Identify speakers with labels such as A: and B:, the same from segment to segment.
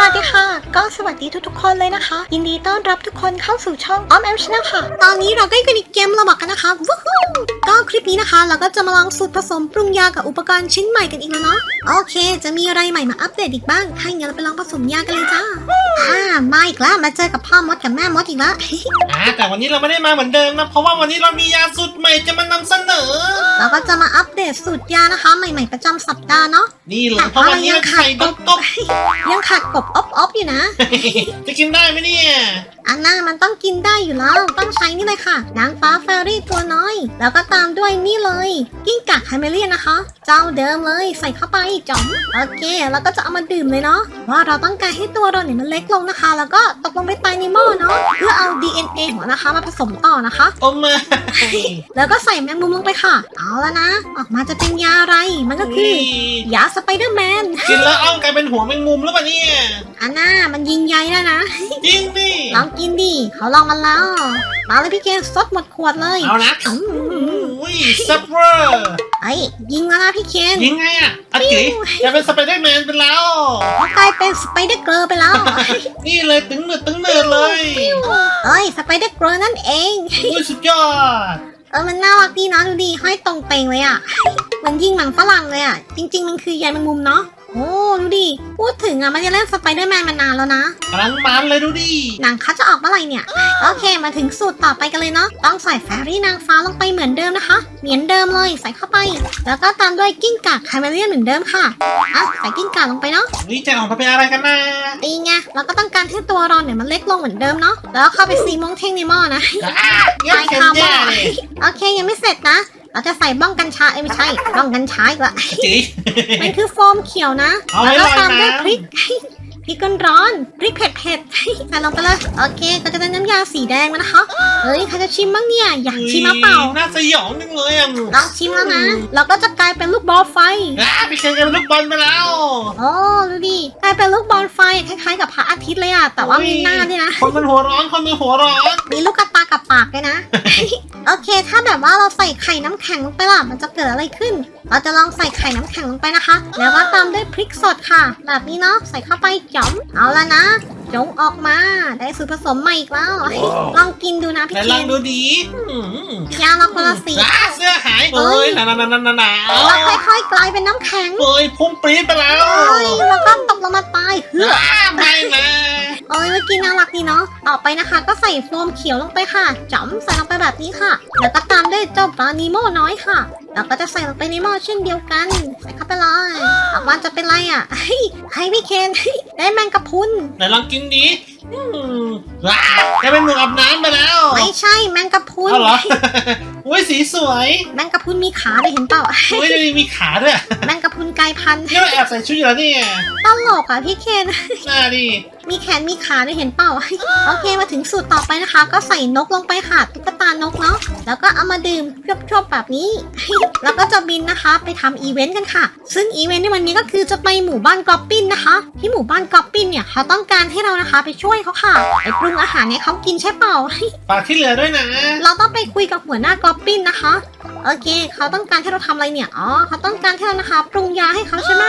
A: สวัสดีค่ะ ก็สวัสดีทุกๆคนเลยนะคะ ยินดีต้อนรับทุกคนเข้าสู่ช่องออมแอมชนะค่ะ ตอนนี้เราก็อยู่กันอีกเกมระบอกกันนะคะวู้ฮู้ก็คลิปนี้นะคะ เราก็จะมาลองสูตรผสมปรุงยากับอุปกรณ์ชิ้นใหม่กันอีกแล้วเนาะโอเค จะมีอะไรใหม่มาอัปเดตอีกบ้างให้งั้นเราไปลองผสมยากันเลยจ้าอ่ามาอีกแล้วมาเจอกับพ่อมดกับแม่มดอีกแล้ว
B: อ่าแต่วันนี้เราไม่ได้มาเหมือนเดิมนะ เพราะว่าวันนี้เรามียาสูตรใหม่จะมานำเสนอ
A: เราก็จะมาอัปเดตสูตรยานะคะ ใหม่ ๆ ประจำสัปดาห์เนาะ
B: นี่เลยเพราะวันนี้เราจะใส่ดบกบ
A: ยังขาดกบอบอบอยู่นะ
B: จะกินได้ไหมเนี่ย
A: อันน่ามันต้องกินได้อยู่แล้ว ต้องใช้นี่เลยค่ะ นางฟ้าแฟรี่ตัวน้อย แล้วก็ตามด้วยนี่เลย กิ้งก่าไฮเมเลียนนะคะ เจ้าเดิมเลยใส่เข้าไปจอมโอเค แล้วก็จะเอามาดื่มเลยเนาะว่าเราต้องการให้ตัวเราเนี่ยมันเล็กลงนะคะ แล้วก็ตกลงไปตายในหม้อเนาะเพื่อเอา DNA ของมันนะคะมาผสมต่อนะคะ
B: โอ้มา
A: แล้วก็ใส่แมงมุมลงไปค่ะ เอาแล้วนะ ออกมาจะเป็นยาอะไร มันก็คือยาสไปเดอร์แมน
B: กินแล้วเอ้ากลายเป็นหัวแมงมุมหรือเปล่าเนี่ย
A: อันน่ามันยิงใยได้นะ
B: จริงดิ
A: ลองกินดิเขาลองมาแล้ว มาเลยพี่เกศสดหมดขวดเลย
B: เอานะ
A: อืม
B: อุ้ยซับเวอร์
A: ไอ้ยยิงแล้วนะพี่เคน
B: ยิงไงอะอาจิจะเป็นสไปเดอร์แมนไปแล้ว
A: เขากลายเป็นสไปเดอร์เกอร์ไปแล้ว
B: นี่เลยตึงเนือดตึงเนือดเลย
A: เอ้ยสไปเดอร์เกอร์นั่นเอง
B: อุ้ยสุดยอด
A: เออมันน่ารักดีนะดูดีห้อยตรงเตงเลยอะเหมันยิงหนังฝรั่งเลยอะจริง ๆ มันคือใยแมงมุมเนาะ โอ้ดูดิพูดถึงอะมันจะเล่นสไปเดอร์แมนมานานแล้วนะ
B: กำลังมันเลยดูดิ
A: หนังเขาจะออกเมื่อไหร่เนี่ย โอเค มาถึงสูตรต่อไปกันเลยเนาะ ต้องใส่แฟรี่นางฟ้าลงไปเหมือนเดิมนะคะ เหมือนเดิมเลยใส่เข้าไป แล้วก็ตามด้วยกิ้งก่าไคเมเลียนเหมือนเดิมค่ะ อะ ใส่กิ้งก่าลงไปเนาะ
B: นี่จะออกมาเป็นอะไรกันนะ
A: ตีไง เราก็ต้องการให้ตัวเราเนี่ยมันเล็กลงเหมือนเดิมเนาะ แล้วเข้าไปซีโมงเท่งในหม้อนะ
B: อะเยี่ยมเข็มแย่เลย
A: โอเคยังไม่เสร็จนะ เราจะใส่บ้องกัญชาเอ้ยไม่ใช่บ้องกัญชาอีกละ
B: อาจิ
A: มันคือโฟมเขียวนะ
B: เอา
A: แล้ว
B: ให้
A: ก็
B: ลอย
A: ตามด้วย
B: น้ำ
A: พริก พริกร้อนๆพริกเผ็ดเผ็ดๆใส่ลงไปเลยโอเค ก็จะได้น้ำยาสีแดงมานะคะเอ้ยใครจะชิมบ้างเนี่ยอยากชิมมาเปล่า
B: น่าสยองจังเลยอะ
A: ลองชิมแล้วนะเราก็จะกลายเป็นลูกบอลไฟ
B: อะไปเชิญกันลูกบอลไปแล้ว
A: โอ้ดูดิกลายเป็นลูกบอลไฟคล้ายๆกับพระอาทิตย์เลยอะแต่ว่ามีหน้าด้วยนะ
B: คนมันหัวร้อนคนมันหัวร้อน
A: มีลูกกระตากับปากด้วยนะ โอเค ถ้าแบบว่าเราใส่ไข่น้ำแข็งลงไปล่ะมันจะเกิดอะไรขึ้น เราจะลองใส่ไข่น้ำแข็งลงไปนะคะ แล้วก็ตามด้วยพริกสดค่ะ แบบนี้เนาะใส่เข้าไปจ๋อมเอาละนะจงออกมาได้สูตรผสมใหม่อีกแล้ว ลองกินดูนะพี่
B: แต่
A: เค
B: ลอง
A: น
B: ดูดีอืม
A: ยาเราคนละสี
B: อะเสื้อหายเอ้ยหนาวหนาวหนาวหนาวหนาว
A: แล้วค่อยๆกลายเป็นน้ำแข็ง
B: เอ้ยพุ่งปรี๊ดไปแล้ว
A: เอ้ยแล้วก็ตกลงมาตายเฮือ
B: อะไม่นะ
A: เอ้ยเมื่อกี้น่ารักดีเนาะ ต่อไปนะคะ ก็ใส่โฟมเขียวลงไปค่ะจ๋อมใส่ลงไปแบบนี้ค่ะ แล้วก็ตามด้วยเจ้าปลานีโม่น้อยค่ะ แล้วก็จะใส่ลงไปในหม้อเช่นเดียวกัน ใส่เข้าไปเลยออกมาจะเป็นไรอะเฮ้ยให้พี่เคนได้แมงกะพรุน
B: ไหนลองกินดีอืมว้าจะเป็นหมึกอาบน้ำไปแล้ว
A: ไม่ใช่แมงกะพรุน
B: เอาเหรอ อุ้ยสีสวย
A: แมงกะพรุนมีขาด้วยเห็นเปล่า
B: อุ้ยมีขาด้วย
A: แมงกะพรุนกลายพันธุ์
B: นี่เราแอบใส่ชุดอยู่แล้วเนี่ย
A: ตลกอะพี่เคน
B: น่าดิ
A: มีแขนมีขาด้วยเห็นเปล่า โอเคมาถึงสูตรต่อไปนะคะ ก็ใส่นกลงไปค่ะตุ๊กตานกเนาะแล้วก็เอามาดื่มชวบๆแบบนี้ แล้วก็จะบินนะคะ ไปทำอีเวนต์กันค่ะ ซึ่งอีเวนต์ในวันนี้ก็คือจะไปหมู่บ้านกอบปินนะคะ ที่หมู่บ้านกอบปินเนี่ยเขาต้องการให้เรานะคะไปช่วยเขาค่ะไปปรุงอาหารให้เขากินใช่เปล่า
B: ฝากที่เหลือด้วยนะ
A: เราต้องไปคุยกับหัวหน้ากอบปินนะคะโอเค เขาต้องการให้เราทำอะไรเนี่ย อ๋อ เขาต้องการให้เรานะคะ ปรุงยาให้เขาใช่ไหม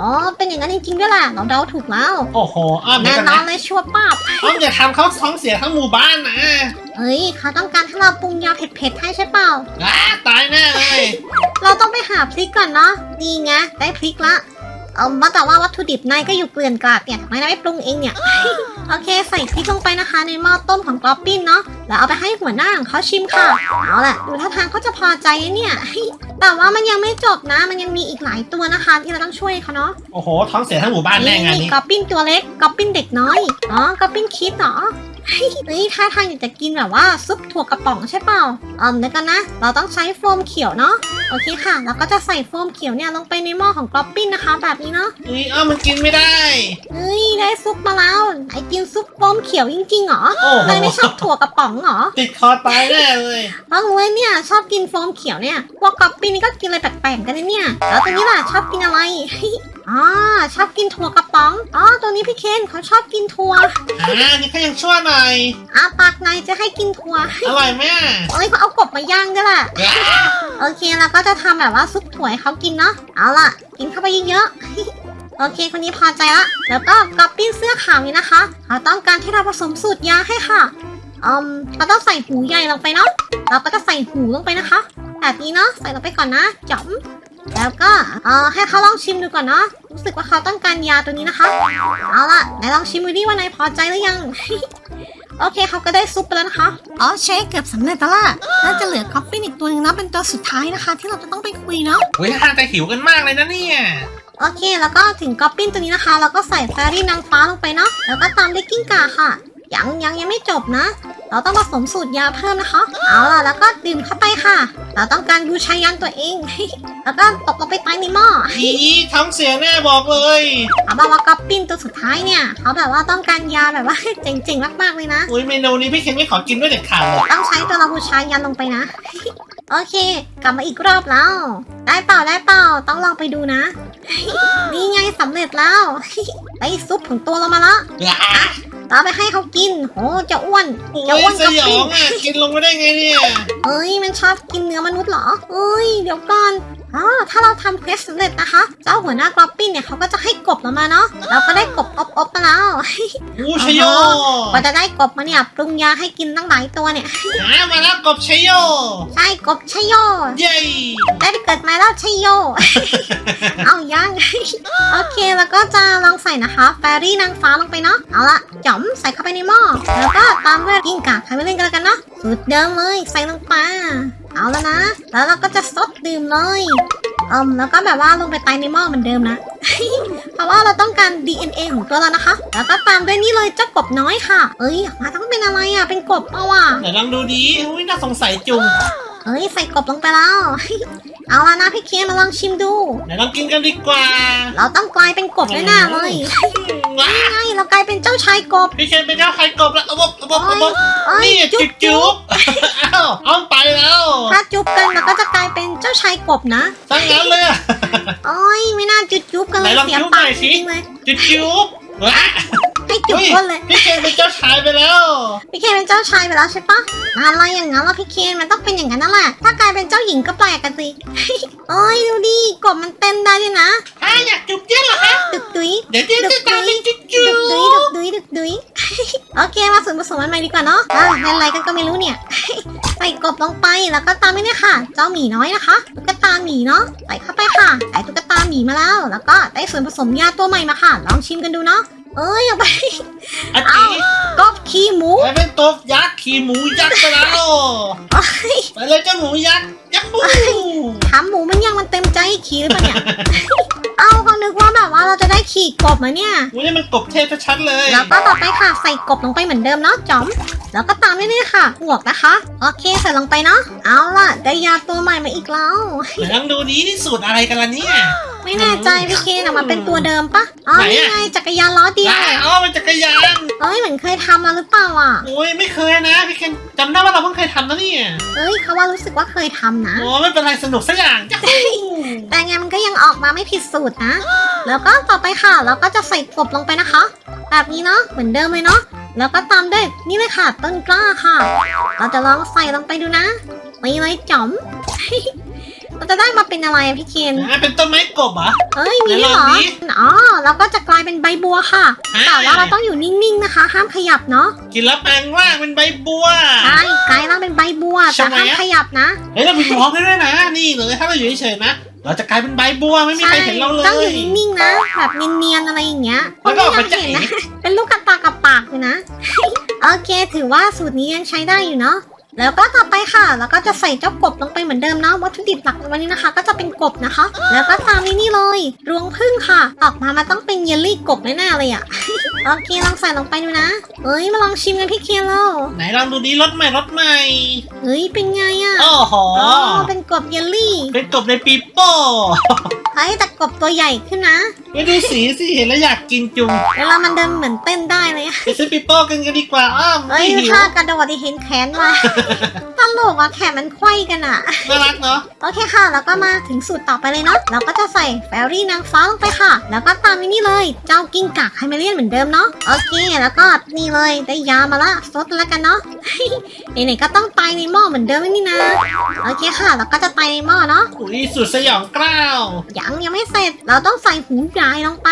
A: อ๋อ เป็นอย่างนั้นจริงๆด้วยแหละเราเดาถูกแล้ว
B: โอ้โห อ้อมเดี๋ย
A: แน่
B: วกัน
A: นอ
B: นะ
A: นเลยชัวร์ป้าบ
B: อ้อมอย่าทำเขาท้องเสียทั้งหมู่บ้านนะ
A: เฮ้ยเขาต้องการให้เราปรุงยาเผ็ดๆให้ใช่เปล่า
B: อ่าตายแน่เลย
A: เราต้องไปหาพริกก่อนเนาะนี่ไงได้พริกละเอามาแต่ว่าวัตถุดิบนายก็อยู่เกลื่อนกลาดเนี่ยทำไมนายไม่ปรุงเองเนี่ย โอเคใส่พริกลงไปนะคะในหม้อต้มของกรอบปิ้นเนาะแล้วเอาไปให้หัวหน้าของเขาชิมค่ะเอาล่ะดูท่าทางเขาจะพอใจนะเนี่ย แต่ว่ามันยังไม่จบนะ มันยังมีอีกหลายตัวนะคะที่เราต้องช่วยเขาเนาะ
B: โอ้โหท้องเสียทั้งหมู่บ้านแน่งานนี้
A: กอบปิ้นตัวเล็กกอบปิ้นเด็กน้อยอ๋อกอบปิ้นคิดเหรอ เฮ้ยนี่ท่าทางอยากจะกินแบบว่าซุปถั่วกระป๋องใช่เปล่าอืมเดี๋ยวกันนะ เราต้องใช้โฟมเขียวเนาะ โอเคค่ะแล้วก็จะใส่โฟมเขียวเนี่ยลงไปในหม้อของกอบปิ้นนะคะ แบบนี้เนาะ
B: อุ้ยอ้อมมันกินไม่ได้
A: เฮ้ยได้ซุปมาแล้ว ไอกินซุปโฟมเขียวจริงๆเหรอ
B: โอ้โห
A: นายไม่ชอบถั่วกระป๋องเหรอ
B: ติดคอตายแน่เลย
A: เพราะรู้เลยเนี่ยชอบกินโฟมเขียวเนี่ย พวกกอบปิ้นนี่ก็กินอะไรแปลกๆกันนะเนี่ย แล้วตัวนี้ล่ะชอบกินอะไร อ๋อชอบกินถั่วกระป๋องอ๋อตัวนี้พี่เคนเขาชอบกินถั่ว
B: อ่านี่เขายังชั่วหน่อย
A: อาปากนายจะให้กินถั่ว
B: อร่อยไหมอะ
A: เอ้ยเขาเอากบมาย่างด้วยแหละโอเคแล้วก็จะทำแบบว่าซุปถั่วให้เขากินเนาะเอาล่ะ กินเข้าไปเยอะๆโอโอเค คนนี้พอใจละแล้วก็ก๊อปปี้เสื้อขาวนี้นะคะเขาต้องการที่เราผสมสูตรยาให้ค่ะอืมเราต้องใส่หูใหญ่ลงไปเนาะเราก็จะใส่หูลงไปนะคะ แบบนี้เนาะใส่ลงไปก่อนนะจ๋อม แล้วก็เอ่อให้เขาลองชิมดูก่อนเนาะรู้สึกว่าเขาต้องการยาตัวนี้นะคะ เอาล่ะไหนลองชิมดูดิว่านายพอใจหรือยัง โอเคเขาก็ได้ซุปไปแล้วนะคะ อ๋อเชคเกือบสำเร็จแล้วล่ะน่าจะเหลือก๊อปปี้อีกตัวหนึงนะเป็นตัวสุดท้ายนะคะ ที่เราจะต้องไปคุยเนาะ
B: เฮ้ยท่าจะหิวกันมากเลยนะเนี่ย
A: โอเค แล้วก็ถึงก๊อปปิ้นตัวนี้นะคะ เราก็ใส่แฟรี่นางฟ้าลงไปเนาะแล้วก็ตามด้วยกิ้งก่าค่ะ ยังยังยังไม่จบนะ เราต้องผสมสูตรยาเพิ่มนะคะ เอาล่ะแล้วก็ดื่มเข้าไปค่ะ เราต้องการยูชายันตัวเอง แล้วก็ตกลงไปใต้ในหม้อ
B: อีทำเสียแน่บอกเลย
A: เอาบอกว่าก๊อปปิ้นตัวสุดท้ายเนี่ยเขาแบบว่าต้องการยาแบบว่าเจ๋งๆมากๆเลยนะ
B: อุ้ยเมนูนี้พี่เคนไม่ขอกินด้วยเด็ดขาดเลย
A: ต้องใช้ตัวเราบูชายันลงไปนะ โอเค กลับมาอีกรอบแล้ว ได้เปล่าได้เปล่าต้องลองไปดูนะนี่ไงสำเร็จแล้วไอซุปของตัวเรามาละ
B: อะ
A: เราไปให้เขากินโหจะอ้วน
B: โอ้
A: จะอ้วยน
B: ส
A: กับ
B: ยอ
A: ปิ้
B: งอะกินลงมาได้ไงเนี่ย
A: เอ้ยมันชอบกินเนื้อมนุษย์เหรอเอ้ยเดี๋ยวก่อน อ๋อถ้าเราทำเควสสำเร็จนะคะ เจ้าหัวหน้ากรอบปิ้นเนี่ยเขาก็จะให้กบเรามาเนาะเราก็ได้กบอบอบๆมาแล้ว
B: อู้ชยโย
A: กว่าจะได้กบมาเนี่ยปรุงยาให้กินตั้งหลายตัวเนี่ย
B: หามาแล้วกบชยโย
A: ใช่กบชัยโย
B: เย้
A: ได้ไปเกิดมาแล้วชัยโย เอายัง โอเคแล้วก็จะลองใส่นะคะแฟรี่นางฟ้าลงไปเนาะเอาละจ่อมใส่เข้าไปในหม้อแล้วก็ตามด้วยกิ้งก่าใครไม่เล่นกันแล้วกันเนาะ สูตรเดิมเลย ใส่ลงไปเอาแล้วนะ แล้วเราก็จะซดดื่มเลยอืมแล้วก็แบบว่าลงไปไตในหม้อเหมือนเดิมนะ เพราะว่าเราต้องการ DNA ของตัวเรานะคะ แล้วก็ตามด้วยนี่เลยเจ้ากบน้อยค่ะ เอ้ยออกมาต้องเป็นอะไรอะ เป็นกบเปล่าอะ
B: ไหนลองดูดีอุ้ยน่าสงสัยจุง
A: เอ้ยใส่กบลงไปแล้ว เอาละนะพี่เคนมาลองชิมดู
B: ไหนลองกินกันดีกว่า
A: เราต้องกลายเป็นกบแน่ๆเลย
B: ว้า
A: นี่ไงเรากลายเป็นเจ้าชายกบ
B: พี่เคนเป็นเจ้าไข่กบแล้วเอาบบเอาบบเอาบบ
A: เอ้ย
B: นี่
A: จุ๊
B: จุ๊
A: บบจุ๊
B: จุ๊
A: บบ
B: อ้าวเอาไปแล้ว
A: ถ้าจุ๊บกันเราก็จะกลายเป็นเจ้าชายกบนะ
B: ตั้งงั้นเลยอะ
A: โอ้ยไม่น่าจุดจุ๊บกันเลย
B: ไหนลอง
A: เสีย
B: จุ๊บ
A: ปาก
B: หน่อย
A: จ
B: สิ
A: ริงๆเลย
B: จุ๊บจุ๊บว้า
A: ให้จุ๊บ
B: เฮ้ย
A: ก้นเลย
B: พี่เคนเป็นเจ้าชายไปแล้ว
A: พี่เคนเป็นเจ้าชายไปแล้วใช่ปะอะไรอย่างนั้นล่ะพี่เคนมันต้องเป็นอย่างนั้นนั่นแหละ ถ้ากลายเป็นเจ้าหญิงก็แปลกกันสิ โอ้ยดูดิกบมันเต้นได้ด้วยนะ
B: ถ้าอยากจุ๊บเจ๊เหรอคะ
A: ดึกดุย
B: เดี๋ยวเจ๊จะตามเป็นจุ๊บจุ๊
A: ดึกดุย
B: บ
A: ดึกดุยดึกดุย โอเคมาส่วนผสมมันใหม่ดีกว่าเนาะอะเล่นอะไรกันก็ไม่รู้เนี่ย ใส่กบลงไปแล้วก็ตามไปเนี่ยค่ะ เจ้าหมีน้อยนะคะตุ๊กตาหมีเนาะใส่เข้าไปค่ะใส่ตุ๊กตาหมีมาแล้ว แล้วก็ได้ส่วนผสมยาตัวใหม่มาค่ะ ลองชิมกันดูเนาะ เอ้ยเอาไป
B: อา
A: เอา
B: จี
A: กบขี้หมู
B: ไปเป็นตัวยักษ์ขี่หมูยักษ์ไปแล้ว
A: โอ้ย
B: ไปเลยเจ้าหมูยักษ์ ยักษ์ฮู้
A: ถามหมูมันยังมันเต็มใจให้ขี่หรือเปล่าเนี่ย เอาเขานึกว่าแบบว่าเราจะได้ขี่กบมาเนี่ย
B: โอ้ยนี่มันกบเทพชัดๆเลย
A: แล้วก็ต่อไปค่ะใส่กบลงไปเหมือนเดิมเนาะจอม แล้วก็ตามด้วยนี่ค่ะหวกนะคะ โอเคใส่ลงไปเนาะ เอาล่ะได้ยาตัวใหม่มาอีกแล้ว
B: ไหนลองดูดีนี่สูตรอะไรกันล่ะเนี่ย
A: ไม่แน่ใจพี่เคนออกมาเป็นตัวเดิมปะอ๋อ
B: ไหนอะ
A: นี่ไงจักรยานล้อเดียว
B: ว้าอ๋อมันจักรยาน
A: เอ้ยเหมือนเคยทำมาหรือเปล่าอะ
B: โอ้ยไม่เคยนะพี่เคน จำได้ว่าเราเพิ่งเคยทำนะเนี่ย
A: เอ้ยเขาว่ารู้สึกว่าเคยทำนะ
B: โอ้ไม่เป็นไรสนุกสักอย่างยักษ์ฮู้
A: แต่ไงมันก็ยังออกมาไม่ผิดสูตรนะ แล้วก็ต่อไปค่ะ เราก็จะใส่กบลงไปนะคะ แบบนี้เนาะเหมือนเดิมเลยเนาะแล้วก็ตามด้วยนี่เลยค่ะต้นกล้าค่ะ เราจะลองใส่ลงไปดูนะนี่เลยจ๋อม เราจะได้มาเป็นอะไรอะพี่เคน
B: อะเป็นต้นไม้กบเหรอ
A: เอ้ยมีด้วยเหรอ
B: ไหนลองดิ
A: อ๋อเราก็จะกลายเป็นใบบัวค่ะ
B: อ่า
A: แต่ว่าเราต้องอยู่นิ่งๆนะคะ ห้ามขยับเนาะ
B: กินแล้วแปลงร่างเป็นใบบัว
A: ใช่กลายร่างเป็นใบบัว
B: ใช่
A: แต่
B: ไหม
A: ห้ามขยับนะ
B: เฮ้ยเรามีร้องให้ด้วยนะ นี่เลยถ้าเราอยู่เฉยๆนะ เราจะกลายเป็นใบบัวไม่มีใครเห็นเราเล
A: ต้องอยู่
B: ย
A: นิ่งๆนะ แบบเนียนๆอะไรอย่างเงี้ย
B: แล้วก็ออกมา
A: คนที่ยังเห็นนะ เป็นลูกกระตากับปากเลยนะ โอเค ถือว่าสูตรนี้ยังใช้ได้อยู่เนาะ แล้วก็ต่อไปค่ะแล้วก็จะใส่เจ้ากบลงไปเหมือนเดิมเนาะวัตถุดิบหลักในวันนี้นะคะ ก็จะเป็นกบนะคะ แล้วก็ตามนี้นี่เลยรวงพึ่งค่ะ ออกมามันต้องเป็นเยลลี่กบแน่ๆเลยอะโอเคลองใส่ลงไปดูนะเอ้ยมาลองชิมกันพี่เคียนแล้ว
B: ไหนลองดูดีรถใหม่รถใหม่
A: เฮ้ยเป็นไงอะ
B: โอ้โห
A: อ๋อเป็นกบเยลลี่
B: เป็นกบในปีโป้
A: เฮ้ยแต่กบตัวใหญ่ขึ้นนะ
B: ไม่ดูสีสิเห็นแล้วอยากกินจุง
A: เวลามันเดินเหมือนเต้นได้เลยอะ
B: ไปซื้อปีโป้กันกันดีกว่าอ้าว
A: เอ้
B: ไม่
A: ย
B: หิว
A: ถ้ากระโดดที่เห็นแขนมาตลกอะแขนมันไขว้กันอะ
B: น่ารักเนาะ
A: โอเคค่ะ แล้วก็มาถึงสูตรต่อไปเลยเนาะเราก็จะใส่แฟรี่นางฟ้าลงไปค่ะ แล้วก็ตามนี่เลย เจ้ากิ้งก่าไฮเมเลียนเหมือนเดิมเนาะโอเคแล้วก็นี่เลยได้ยามาละซดแล้วกันเนาะ ไหนๆก็ต้องตายในหม้อเหมือนเดิมนี่นะโอเคค่ะ เราก็จะตายในหม้อเนาะ
B: อุ้ยสุดสยองกล้าว
A: ยังยังไม่เสร็จเราต้องใส่หูใหญ่ลงไป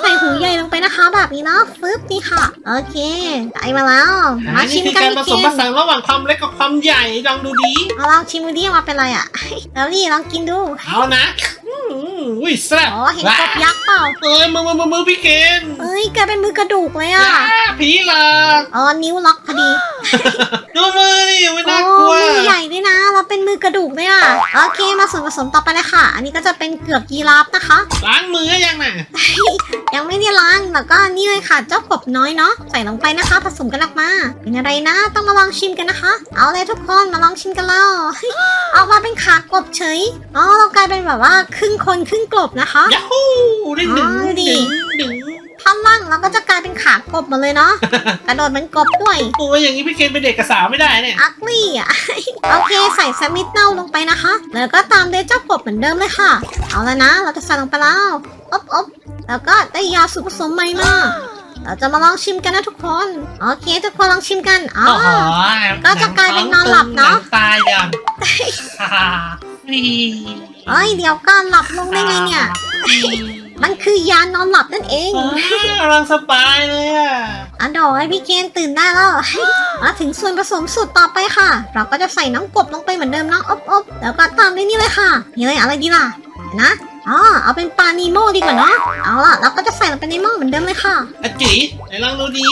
A: ใส่หูใหญ่ลงไปนะคะแบบนี้เนาะฟึบนี่ค่ะ โอเคได้มาแล้ว มา
B: อัน
A: ชิ
B: นี้
A: ม
B: คือ
A: กัน
B: การผ
A: พี่
B: สม
A: เคน
B: ผสานระหว่างความเล็กกับความใหญ่ลองดูดี
A: เอาลองชิมดูดิว่าเป็นไรอะแล้วนี่ลองกินดู
B: เอานะอืมอุ้ยแซ่บ
A: อ๋อเห็นกบยักษ์เปล่า
B: เอ้ยมือมือมือมือพี่เคน
A: เอ้ยกลายเป็นมือกระดูกเลยอะ
B: จ้าผีหลอก
A: อ๋อนิ้วล็อกพอดี
B: ดูมือ
A: กระดูกด้วยอะ โอเค มาส่วนผสมต่อไปเลยค่ะ อันนี้ก็จะเป็นเกือบยีราฟนะคะ
B: ล้างมือยังน่ะ
A: ยังไม่ได้ล้าง แล้วก็นี่เลยค่ะ เจ้ากบน้อยเนาะ ใส่ลงไปนะคะ ผสมกันออกมา เป็นอะไรนะ ต้องมาลองชิมกันนะคะ เอาเลยทุกคน มาลองชิมกันแล้วออกมาเป็นขากบเฉย อ๋อ เรากลายเป็นแบบว่าครึ่งคนครึ่งกบนะคะ
B: ยาฮูได้หนึ่ง
A: อ๋อดิ
B: หนึ่งหนึ่ง
A: ท่อนล่างเราก็จะกลายเป็นขากบหมดเลยเนาะ กระโดดเป็นกบด้วย
B: โอ้ยอย่างนี้พี่เคนเป็นเด็กกับสาวไม่ได้เนี่ย
A: อักลี่อะ โอเคใส่แซมิทเน่าลงไปนะคะ แล้วก็ตามด้วยเจ้ากบเหมือนเดิมเลยค่ะ เอาแล้วนะ เราจะใส่ลงไปแล้วอบอบแล้วก็ได้ยาสูตรผสมใหม่มาเราจะมาลองชิมกันนะทุกคน โอเค ทุกคนลองชิมกันอ๋อ
B: โอ้โห
A: ก็จะกลายเป็นนอนหลับเนอะ
B: งตายยังฮ่าฮ่านี่
A: เอ้ยเดี๋ยวก่อนหลับลงได้ไงเนี่ยมั นคือยานอนหลับนั่นเอง
B: เออกำลังสบายเลยอะ
A: อันดอกให้พี่เคนตื่นได้แล้ว มาถึงส่วนผสมสูตรต่อไปค่ะ เราก็จะใส่น้ำกบลงไปเหมือนเดิมเนาะอบอบแล้วก็ตามด้วยนี่เลยค่ะนี่เลยอะไรดีล่ะเดี๋ยวนะอ๋อเอาเป็นปลานีโมดีกว่าเนาะเอาล่ะเราก็จะใส่ลงไปในหม้อเหมือนเดิมเลยค่ะ
B: อาจีไหนลองดูดี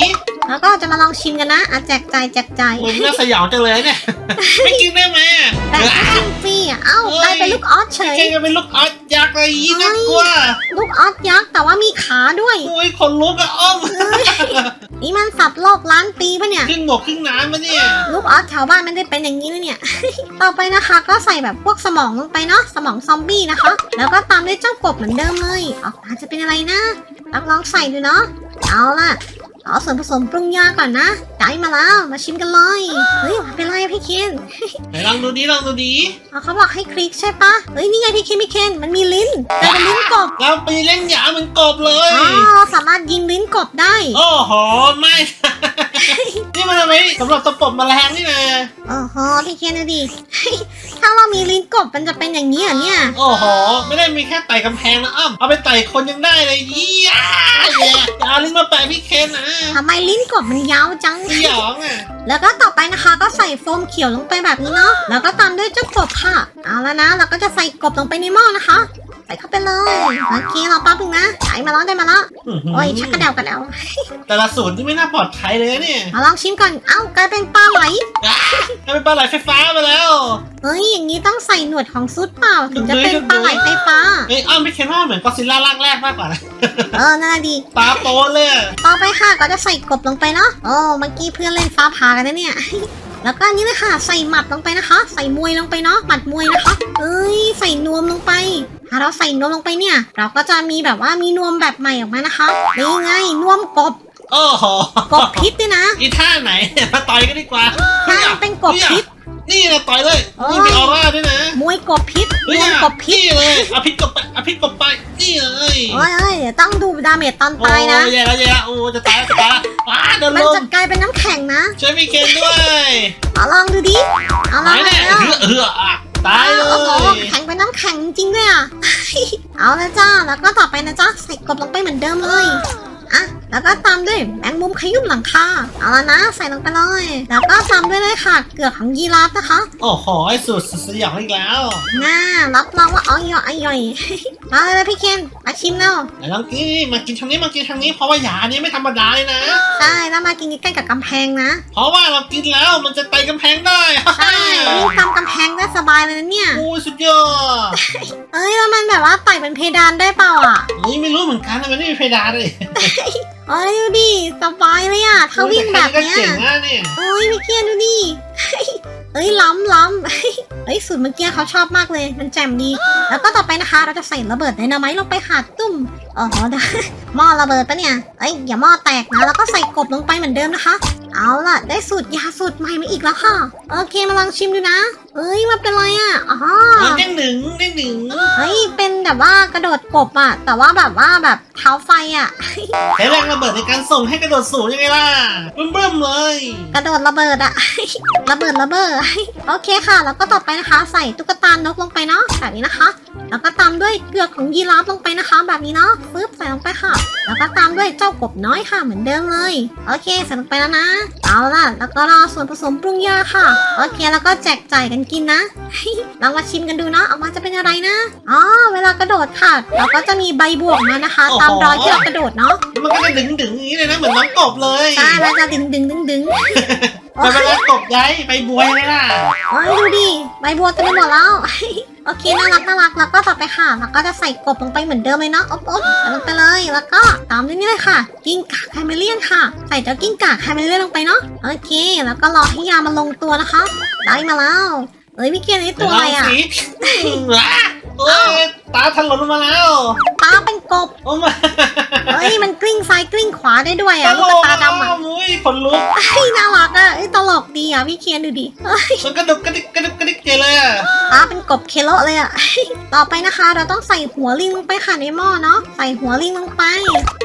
A: แล้วก็จะมาลองชิมกันนะอะแจกจ่ายแจกจ่าย
B: โอ้ยน่าสยองจังเลยเนี่ย ไม่กินได้ไหม
A: แต่ถ้าชิมฟรีอะเอ้า
B: เฮ้ย
A: ได้เป็นลูกออสเฉ
B: พี่
A: ย
B: เคนก็เป็นลูกออสยักษ์เลยยี่น่ากลัว
A: ลูกออสยักษ์แต่ว่ามีขาด้วย
B: โอ้ยขนลุกอะอ้อม
A: นี่มันสัตว์โลกล้านปีปะเนี่ย
B: ครึ่งบกครึ่งน้ำมาเนี่ย
A: ลูกออสแถวบ้านไม่ได้เป็นอย่างนี้นะเนี่ย ต่อไปนะคะก็ใส่แบบพวกสมองลงไปเนาะสมองซอมบี้นะคะ แล้วก็ตามด้วยเจ้ากบเหมือนเดิมเลยออกมาจะเป็นอะไรนะรับลองใส่ดูเนาะเอาล่ะ เอาส่วนผสมปรุงยาก่อนนะได้มาแล้วมาชิมกันเลยเฮ้ยเป็นไรอะพี่เคน
B: ไหนลองดูดีลองดูดี
A: เอาเขาบอกให้คลิกใช่ปะเฮ้ยนี่ไงพี่เคนพี่เคนมันมีลิ้นกลายเป็นลิ้นกบ
B: เราไปเล่นหยาเหมือนกบเลย
A: อ๋อเราสามารถยิงลิ้นกบได้
B: โอ้โหไม่ นี่มันอะไรสำหรับตะปบแมลงนี่นะ
A: โอ้โหพี่เคนดูดิ ถ้าเรามีลิ้นกบมันจะเป็นอย่างนี้เหรอเนี่ย
B: โอ้โห ไม่ได้มีแค่ไต่กำแพงนะอ้ำเอาไปไต่คนยังได้เลยยี่ยเนี่ยอย่าเอาลิ้นมาแปะพี่เคนนะ
A: ทำไมลิ้นกบมันยาวจัง
B: สยองอะ
A: แล้วก็ต่อไปนะคะก็ใส่โฟมเขียวลงไปแบบนี้เนาะ แล้วก็ตามด้วยเจ้ากบค่ะ เอาแล้วนะ เราก็จะใส่กบลงไปในหม้อนะคะ ใส่เข้าไปเลยโอเคเราแป๊บนึงนะได้มาแล้วได้มาแล้ว โอ้ยชักกระเดวกระเดว
B: แต่ละสูตรที่ไม่น่าปลอดภัยเลยนะเนี่ย
A: มาลองชิมก่อน เอ้ากลายเป็นปลาไหล
B: กลายเป็นปลาไหลไฟฟ้าไปแล้ว
A: เฮ้ยอย่างนี้ต้องใส่หนวดของซุดเปล่า ถึงจะเป็นปลาไหลไฟฟ้า
B: เอ้ยอ้ำพี่เคนว่าเหมือนก็อดซิลล่าร่างแรกมากกว่านะ
A: เออ น่าดี
B: ตาโตเลยอะ
A: ต่อไปค่ะก็จะใส่กบลงไปเนาะ โอ้เมื่อกี้เพื่อนเล่นฟ้าผ่ากันนะเนี่ย แล้วก็อันนี้เลยค่ะใส่หมัดลงไปนะคะ ใส่มวยลงไปเนาะ หมัดมวยนะคะ เอ้ย ใส่นวมลงไปถ้าเราใส่นวมลงไปเนี่ย เราก็จะมีแบบว่ามีนวมแบบใหม่ออกมานะคะ นี่ไงนวมกบ
B: โอ้โห
A: กบพิษด้วยนะ
B: อีท่าไหน มาต่อยกันดีกว่า
A: ใช่เป็นกบพิษ
B: นี่นะต่อยเลย
A: โอ้ย
B: นี่มีออร่าด้วยนะ
A: มวยกบพิษ
B: เฮ้
A: น
B: ยว
A: มกบพิษ
B: นี่เลยเอาพิษกบไปเอาพิษกบไป นี่เลย
A: โอ้ยเอ้ยเดี๋ยวต้องดูดาเมจตอนตายนะ
B: โอ้แย่แล้วแย่แล้วโอ้จะตายแล้วจะตายแล้วว้าโดน
A: มัน
B: ลม
A: จะกลายเป็นน้ำแข็งนะ
B: ช่วยพี่เคนด้วย
A: เอาลองดูดิเอาล
B: ตา
A: อง
B: ยแน่
A: แล้ว
B: เฮือเฮืออะตายเล
A: โอ้โห
B: ย
A: แข็งเป็นน้ำแข็งจริงด้วยอะเอาละจ้าแล้วก็ต่อไปนะจ้าใส่กบลงไปเหมือนเดิมเลยอะ แล้วก็ตามด้วยแมงมุมขยุ่มหลังคาเอาละนะใส่ลงไปเลยแล้วก็ตามด้วยเลยค่ะเกลือของยีราฟนะคะ
B: โอ้โหไอ้สุดสุดสยองอีกแล้ว
A: น่ารับรองว่าอ๋อยออยอยมาเลยนะพี่เคนมาชิมแล้ว
B: ไหนลองกินมากินทางนี้มากินทางนี้เพราะว่าหยานี้ไม่ธรรมดาเลยนะ
A: ใช่แล้วมากินใกล้ๆกับกำแพงนะ
B: เพราะว่าเรากินแล้วมันจะไต่กำแพงได้
A: ใช่วิ่งตามกำแพงได้สบายเลยนะเนี่ย
B: โอ้ยสุดยอด
A: เอ้ยแล้วมันแบบว่าไต่เป็นเพดานได้เปล่าอะ
B: นี่ไม่รู้เหมือนกันนะมันไม่มีเพดานเลย
A: เอ้ยดูดิสบายเลยอะถ้าวิ่งแบบ
B: ก็
A: เนี้ย
B: เจ๋งนะเนี่ย
A: เอ้ยพี่เกียร์ดูดิเอ้ยล้ำล้ำเอ้ยสูตรเมื่อกี้เขาชอบมากเลย มันแจ่มดี แล้วก็ต่อไปนะคะ เราจะใส่ระเบิดไดนาไมต์ลงไปค่ะตุ้ม โอ้โหได้ หม้อระเบิดปะเนี่ย เอ้ยอย่าหม้อแตกนะ แล้วก็ใส่กบลงไปเหมือนเดิมนะคะ เอาล่ะ ได้สูตรยาสูตรใหม่มาอีกแล้วค่ะ โอเคมาลองชิมดูนะ เอ้ยมันเป็นไรอะ อ๋อ
B: มันได้หนึ่งได้หนึ่ง
A: เฮ้ยเป็นแบบว่ากระโดดกบอะ แต่ว่าแบบว่าแบบเท้าไฟอะ
B: ใช้แรงระเบิดในการส่งให้กระโดดสูงยังไงล่ะเบิ่มๆเลย
A: กระโดดระเบิดอะระเบิดระเบิด โอเคค่ะ แล้วก็ต่อไปนะคะ ใส่ตุ๊กตานกลงไปเนาะแบบนี้นะคะแล้วก็ตามด้วยเกลือกของยีราฟลงไปนะคะ แบบนี้เนาะปึ๊บใส่ลงไปค่ะ แล้วก็ตามด้วยเจ้ากบน้อยค่ะเหมือนเดิมเลย โอเคใส่ลงไปแล้วนะ เอาล่ะ แล้วก็รอส่วนผสมปรุงยาค่ะ โอเคแล้วก็แจกจ่ายกันกินนะลองมาชิมกันดูเนาะออกมาจะเป็นอะไรนะอ๋อเวลากระโดดค่ะ เราก็จะมีใบบวกมานะคะ ตามรอยที่เรากระโดดเนาะ
B: มันก็จะดึงดึงๆอย่างนี้เลยนะเหมือนน้องกบเลย
A: ใช่มันจะดึงดึงดึงดึง
B: มันเป็นน้องกบย้ายไปบวยเลยล่ะ
A: โอ้ยดูดิใบบัวเต็มไปหมดแล้ว โอเคน่ารักน่ารักแล้วก็ต่อไปค่ะแล้วก็จะใส่กบลงไปเหมือนเดิมเลยเนาะอบอบใส่ลงไปเลยแล้วก็ตามด้วยนี่เลยค่ะ กิ้งก่าไคเมเลียนค่ะ ใส่เจ้ากิ้งก่าไคเมเลียนลงไปเนาะโอเค แล้วก็รอให้ยามันลงตัวนะคะ ได้มาแล้วเอ้ยพี่เกียร์นี่ตัวอะไรอะ
B: เดี๋ยวลองสิว้าเอ้ยตาถลนลงมาแล้ว
A: ตาเป็นกบ
B: โอ้มา
A: เฮ้ยมันกลิ้งซ้ายกลิ้งขวาได้ด้วย
B: ต
A: อะ
B: ล
A: ลูก
B: ก
A: ตาดำอะ
B: มุ้ยขนลุก
A: เฮ้ยน่ารักอะเอ้ยตลกดีอะพี่เคียนดูดิเอ้ย
B: มันกระดุกกระดิกกระดุกกระดิกเจเลยอะ
A: ตาเป็นกบเคโลเลยอะ ต่อไปนะคะ เราต้องใส่หัวลิงลงไปค่ะในหม้อเนาะใส่หัวลิงลงไป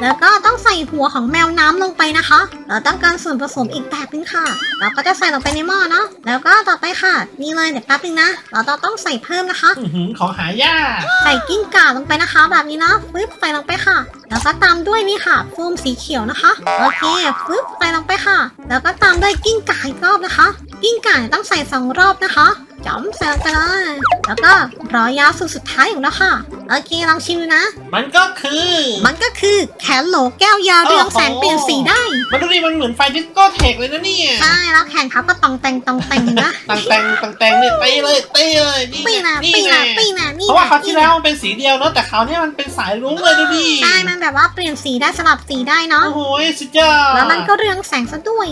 A: แล้วก็ต้องใส่หัวของแมวน้ำลงไปนะคะ เราต้องการส่วนผสมอีกแบบนึงค่ะ เราก็จะใส่ลงไปในหม้อเนาะแล้วก็ต่อไปค่ะนี่เลยเดี๋ยวแป๊บนึงนะ เราต้องใส่เพิ่มนะคะ
B: อื้อหือของหายาก
A: ใส่กิ้งก่าลงไปนะคะ แบบนี้นะฟึบใส่ลงไปค่ะแล้วก็ตามด้วยนี่ค่ะโฟมสีเขียวนะคะ โอเคฟึบใส่ลงไปค่ะ แล้วก็ตามด้วยกิ้งก่าอีกรอบนะคะ กิ้งก่ายต้องใส่สองรอบนะคะ จอมใส่ลงไปเลย แล้วก็รอยาวสุดสุดท้ายของเราค่ะ โอเคลองชิมดูนะ
B: มันก็คือ
A: มันก็คือแขนโหลแก้วยาวเรืองแสงเปลี่ยนสีได้
B: มันดูดิมันเหมือนไฟดิสโก้เทคเลยนะเนี่ย
A: ใช่แล้วแขนเขาก็ตองแต่งตองแต่งนะ
B: ต่างแต่งต่างแต่งเนี่ยตีเลยตีเลยนี่
A: ปี
B: ไง
A: น่ะ
B: นี่
A: ปี
B: ไง
A: น่ะปีน่ะนี่
B: เพราะว่าคราว
A: น่ะ
B: ที่แล้วมันเป็นสีเดียวเนาะแต่คราวเนี้ยมันเป็นสายรุ้งเลยดูดิ
A: ใช่มันแบบว่าเปลี่ยนสีได้สลับสีได้เนาะ
B: โอ้โหสุดยอด
A: แล้วมันก็เรืองแสงซะด้วย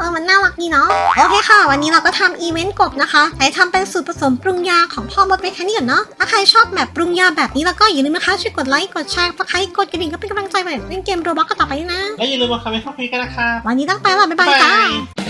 A: เออมันน่ารักดีเนาะโอเคค่ะ วันนี้เราก็ทำอีเวนต์กบนะคะใช้ทำเป็นสูตรผสมปรุงยาของพ่อมดไว้แค่นี้ก่อนเนาะถ้าใครชอบแบบปรุงยาแบบนี้แล้วก็อย่าลืมนะคะช่วยกดไลค์กดแชร์ฝากใครกดกระดิ่งก็เป็นกำลังใจไปเล่นเกมโรบอทก็ต่อไปด้วยนะ
B: แล้วอย่าลืมมาคอมเมนต์พูดคุยกันนะครับ
A: วันนี้ต้องไปแล้วบ๊ายบายจ้า
B: Bye.